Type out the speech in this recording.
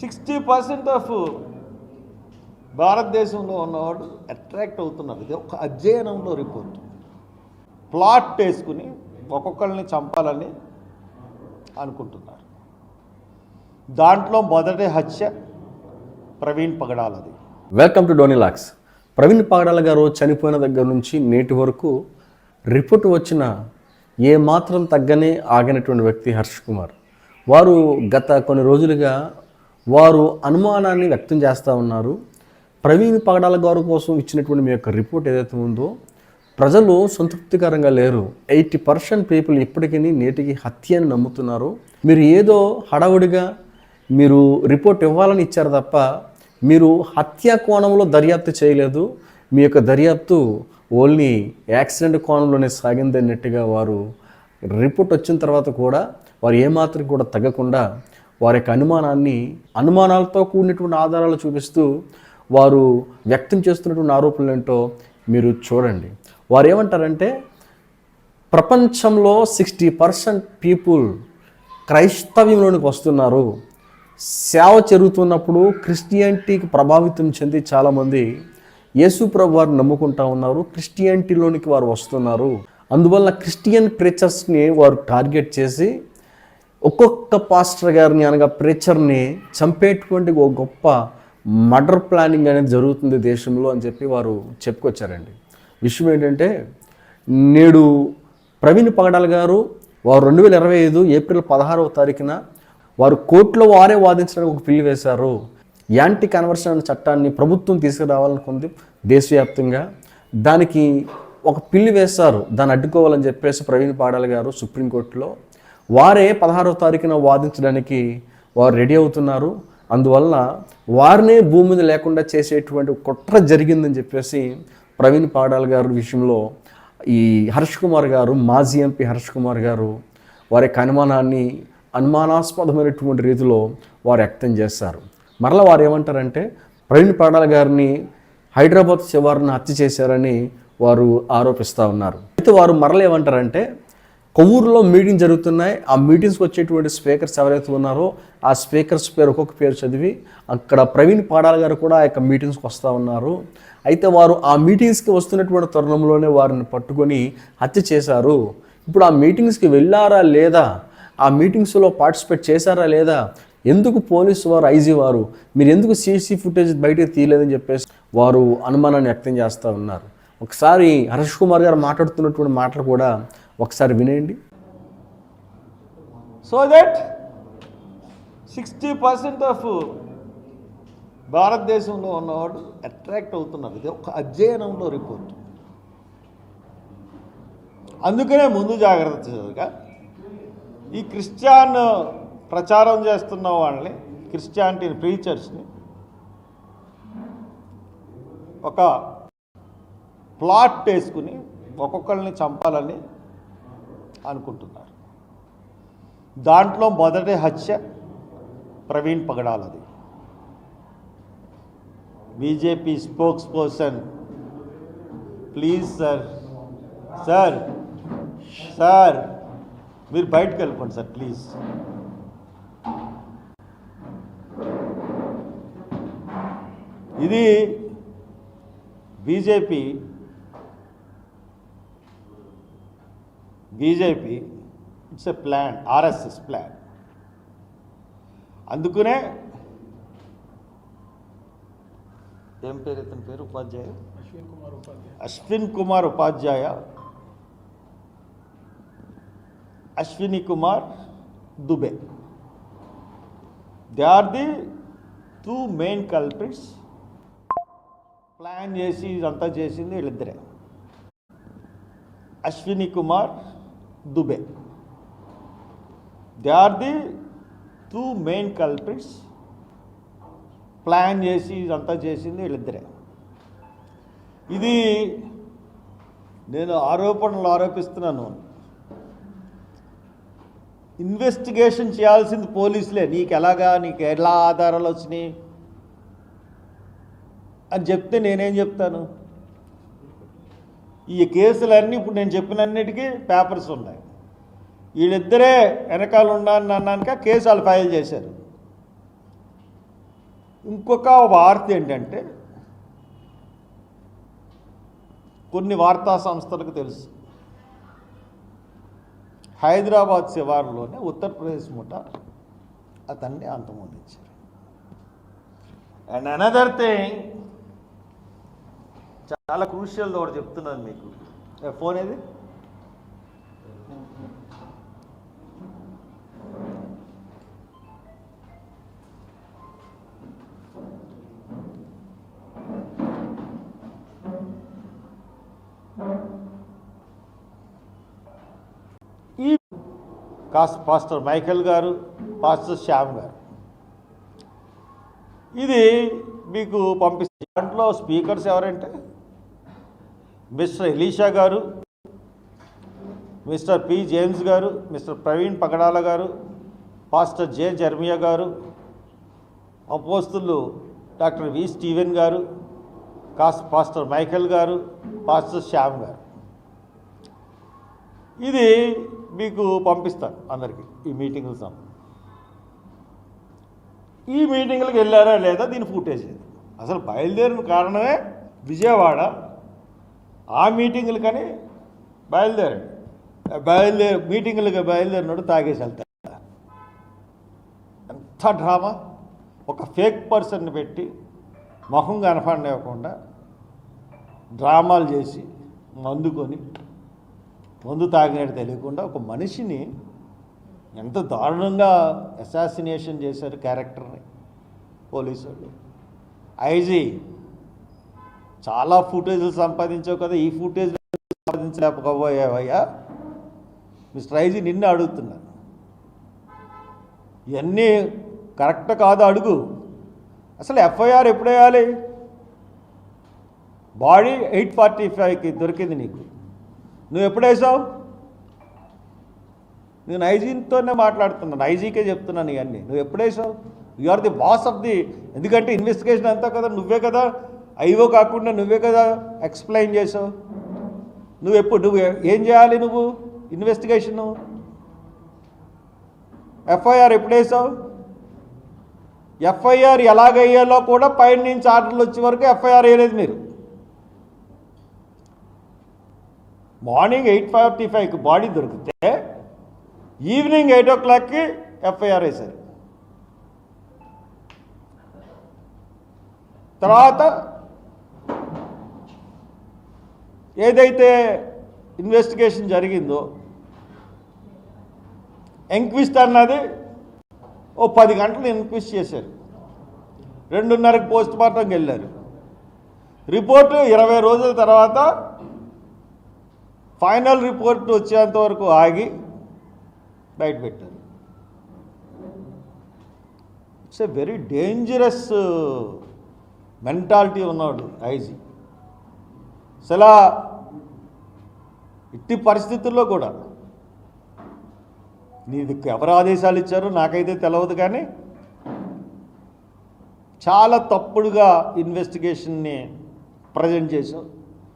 Sixty percent of భారతదేశంలో ఉన్నవాడు attract అవుతున్నారు. ఇది ఒక అధ్యయనంలో రిపోర్ట్. ప్లాట్ వేసుకుని ఒక్కొక్కరిని చంపాలని అనుకుంటున్నారు. దాంట్లో మొదటి హత్య ప్రవీణ్ పగడాలది వెల్కమ్ టు డోనిలాక్స్ ప్రవీణ్ పగడాల గారు చనిపోయిన దగ్గర నుంచి నేటి వరకు రిపోర్ట్ వచ్చిన ఏ మాత్రం తగ్గనే ఆగినటువంటి వ్యక్తి హర్ష్ కుమార్. వారు గత కొన్ని రోజులుగా వారు అనుమానాన్ని వ్యక్తం చేస్తూ ఉన్నారు. ప్రవీణ్ పగడాల గారు కోసం ఇచ్చినటువంటి మీ యొక్క రిపోర్ట్ ఏదైతే ఉందో ప్రజలు సంతృప్తికరంగా లేరు. ఎయిటీ పర్సెంట్ పీపుల్ ఇప్పటికీ నేటికి హత్య అని నమ్ముతున్నారు. మీరు ఏదో హడావుడిగా మీరు రిపోర్ట్ ఇవ్వాలని ఇచ్చారు తప్ప మీరు హత్య కోణంలో దర్యాప్తు చేయలేదు. మీ యొక్క దర్యాప్తు ఓన్లీ యాక్సిడెంట్ కోణంలోనే సాగింది అన్నట్టుగా వారు రిపోర్ట్ వచ్చిన తర్వాత కూడా వారు ఏమాత్రం కూడా తగ్గకుండా వారి యొక్క అనుమానాన్ని అనుమానాలతో కూడినటువంటి ఆధారాలు చూపిస్తూ వారు వ్యక్తం చేస్తున్నటువంటి ఆరోపణలు ఏంటో మీరు చూడండి. వారు ఏమంటారంటే ప్రపంచంలో సిక్స్టీ పర్సెంట్ పీపుల్ క్రైస్తవ్యంలోనికి వస్తున్నారు. సేవ జరుగుతున్నప్పుడు క్రిస్టియానిటీకి ప్రభావితం చెంది చాలామంది యేసు ప్రభు వారు నమ్ముకుంటా ఉన్నారు క్రిస్టియానిటీలోనికి వారు వస్తున్నారు. అందువల్ల క్రిస్టియన్ ప్రేచర్స్ని వారు టార్గెట్ చేసి ఒక్కొక్క పాస్టర్ గారిని అనగా ప్రేచర్ని చంపేటువంటి ఒక గొప్ప మర్డర్ ప్లానింగ్ అనేది జరుగుతుంది దేశంలో అని చెప్పి వారు చెప్పుకొచ్చారండి. విషయం ఏంటంటే నేడు ప్రవీణ్ పగడాల్ గారు వారు రెండు వేల ఇరవై ఐదు ఏప్రిల్ పదహారవ తారీఖున వారు కోర్టులో వారే వాదించడానికి ఒక పిల్లి వేశారు. యాంటీ కన్వర్షన్ అనే చట్టాన్ని ప్రభుత్వం తీసుకురావాలనుకుంది దేశవ్యాప్తంగా. దానికి ఒక పిల్లి వేశారు. దాన్ని అడ్డుకోవాలని చెప్పేసి ప్రవీణ్ పాడాల్ గారు సుప్రీంకోర్టులో వారే పదహారవ తారీఖున వాదించడానికి వారు రెడీ అవుతున్నారు. అందువల్ల వారినే భూమి మీద లేకుండా చేసేటువంటి కుట్ర జరిగిందని చెప్పేసి ప్రవీణ్ పాడాల్ గారి విషయంలో ఈ హర్ష్ కుమార్ గారు మాజీ ఎంపీ హర్ష్ కుమార్ గారు వారి యొక్క అనుమానాన్ని అనుమానాస్పదమైనటువంటి రీతిలో వారు వ్యక్తం చేస్తారు మరలా వారు ఏమంటారంటే ప్రవీణ్ పాడాల్ గారిని హైదరాబాద్ శివారుని హత్య చేశారని వారు ఆరోపిస్తూ ఉన్నారు. అయితే వారు మరల ఏమంటారంటే కొవ్వూరులో మీటింగ్ జరుగుతున్నాయి. ఆ మీటింగ్స్కి వచ్చేటువంటి స్పీకర్స్ ఎవరైతే ఉన్నారో ఆ స్పీకర్స్ పేరు ఒక్కొక్క పేరు చదివి అక్కడ ప్రవీణ్ పాడాల్ గారు కూడా ఆ యొక్క మీటింగ్స్కి వస్తూ ఉన్నారు. అయితే వారు ఆ మీటింగ్స్కి వస్తున్నటువంటి తరుణంలోనే వారిని పట్టుకొని హత్య చేశారు. ఇప్పుడు ఆ మీటింగ్స్కి వెళ్ళారా లేదా? ఆ మీటింగ్స్లో పార్టిసిపేట్ చేశారా లేదా? ఎందుకు పోలీసు వారు ఐజీ వారు? మీరు ఎందుకు సీసీ ఫుటేజ్ బయటకు తీయలేదని చెప్పేసి వారు అనుమానాన్ని వ్యక్తం చేస్తూ ఉన్నారు. ఒకసారి హర్ష్ కుమార్ గారు మాట్లాడుతున్నటువంటి మాటలు కూడా ఒకసారి వినేయండి. So that sixty percent of భారతదేశంలో ఉన్నవాడు అట్రాక్ట్ అవుతున్నారు. ఇది ఒక అధ్యయనంలో రిపోర్ట్ అందుకనే ముందు జాగ్రత్తగా ఈ క్రిస్టియన్ ప్రచారం చేస్తున్న వాళ్ళని క్రిస్టియానిటీని ప్రీచర్స్ని ఒక ప్లాట్ వేసుకుని ఒక్కొక్కరిని చంపాలని అనుకుంటున్నారు. దాంట్లో మొదటి హత్య Praveen పగడాలది BJP spokesperson please sir sir sir మీరు బయటకు వెళ్ళిపోండి సార్ ప్లీజ్ ఇది BJP BJP it's a plan RSS plan అందుకునే ఏం పేరు ఇతని పేరు Upadhyaya? Ashwin Kumar Upadhyaya. Ashwini Kumar Dubey. They are the two main culprits plan చేసి ఇదంతా చేసింది వీళ్ళిద్దరే. Ashwini Kumar Dubey. They are the two main culprits plan చేసి ఇదంతా చేసింది వీళ్ళిద్దరే. ఇది నేను ఆరోపణలు ఆరోపిస్తున్నాను. ఇన్వెస్టిగేషన్ చేయాల్సింది పోలీసులే. నీకు ఎలాగా నీకు ఎలా ఆధారాలు వచ్చినాయి? అని చెప్తే నేనేం చెప్తాను? ఈ కేసులన్నీ ఇప్పుడు నేను చెప్పినన్నిటికీ పేపర్స్ ఉన్నాయి. వీళ్ళిద్దరే వెనకాల ఉన్నాను అన్నాక కేసు వాళ్ళు ఫైల్ చేశారు. ఇంకొక వార్త ఏంటంటే కొన్ని వార్తా సంస్థలకు తెలుసు. హైదరాబాద్ శివారులోనే ఉత్తరప్రదేశ్ ముఠ అతన్ని అంతమొందించారు. అండ్ అనదర్ థింగ్ చాలా క్రూషియల్ ఒకటి చెప్తున్నాను మీకు. ఫోన్ ఏది? ఈ కాస్ పాస్టర్ మైకేల్ గారు పాస్టర్ శ్యామ్ గారు. ఇది మీకు పంపిస్తే దాంట్లో స్పీకర్స్ ఎవరంటే మిస్టర్ ఎలీషా గారు మిస్టర్ పి జేమ్స్ గారు మిస్టర్ ప్రవీణ్ పగడాల గారు పాస్టర్ జే జర్మియా గారు అపోస్తులు డాక్టర్ వి స్టీవెన్ గారు కాస్ పాస్టర్ మైఖల్ గారు పాస్టర్ శ్యామ్ గారు. ఇది మీకు పంపిస్తాను అందరికీ ఈ మీటింగ్ల సమయం ఈ మీటింగ్లకు వెళ్ళారా లేదా దీని ఫుటేజ్ అసలు బయలుదేరిన కారణమే విజయవాడ ఆ మీటింగులకని బయలుదేరాడు. బయలుదేరి మీటింగులకు బయలుదేరినాడు తాగేసి వెళ్తాడు ఎంత డ్రామా. ఒక ఫేక్ పర్సన్ని పెట్టి మొహం కనపడనివ్వకుండా డ్రామాలు చేసి మందుకొని మందు తాగినట్టు తెలియకుండా ఒక మనిషిని ఎంత దారుణంగా అసాసినేషన్ చేశారు క్యారెక్టర్ని. పోలీసు వాళ్ళు ఐజీ చాలా ఫుటేజ్లు సంపాదించావు కదా ఈ ఫుటేజ్ సంపాదించలేకపోయావయ్యా మిస్టర్ ఐజీ నిన్ను అడుగుతున్నాను ఇవన్నీ కరెక్ట్ కాదు అడుగు. అసలు ఎఫ్ఐఆర్ ఎప్పుడు వేయాలి? బాడీ ఎయిట్ ఫార్టీ ఫైవ్కి దొరికింది నీకు. నువ్వు ఎప్పుడు వేసావు? నేను ఐజీతోనే మాట్లాడుతున్నాను ఐజీకే చెప్తున్నాను ఇవన్నీ. నువ్వు ఎప్పుడు వేసావు? You are the boss of the ఎందుకంటే ఇన్వెస్టిగేషన్ అంతా కదా నువ్వే కదా ఐవో కాకుండా నువ్వే కదా ఎక్స్ప్లెయిన్ చేసావు. నువ్వు ఎప్పుడు నువ్వు ఏం చేయాలి నువ్వు? ఇన్వెస్టిగేషను ఎఫ్ఐఆర్ ఎప్పుడు వేసావు? ఎఫ్ఐఆర్ ఎలాగయ్యాలో కూడా పైన నుంచి ఆర్డర్లు వచ్చే వరకు ఎఫ్ఐఆర్ వేయలేదు మీరు. మార్నింగ్ ఎయిట్ ఫార్టీ ఫైవ్కి బాడీ దొరికితే ఈవినింగ్ ఎయిట్ ఓ క్లాక్కి ఎఫ్ఐఆర్ వేశారు. తర్వాత ఏదైతే ఇన్వెస్టిగేషన్ జరిగిందో ఎంక్విస్ట్ అన్నది ఓ పది గంటలు ఎంక్విస్ట్ చేశారు. రెండున్నరకు పోస్ట్ మార్టంకి వెళ్ళారు రిపోర్టు ఇరవై రోజుల తర్వాత ఫైనల్ రిపోర్ట్ వచ్చేంత వరకు ఆగి బయట పెట్టారు. It's a very dangerous mentality ఉన్నాడు ఐజీ. అసలు ఇట్టి పరిస్థితుల్లో కూడా నీది ఎవరు ఆదేశాలు ఇచ్చారో నాకైతే తెలియదు కానీ చాలా తప్పుడుగా ఇన్వెస్టిగేషన్ని ప్రజెంట్ చేశావు.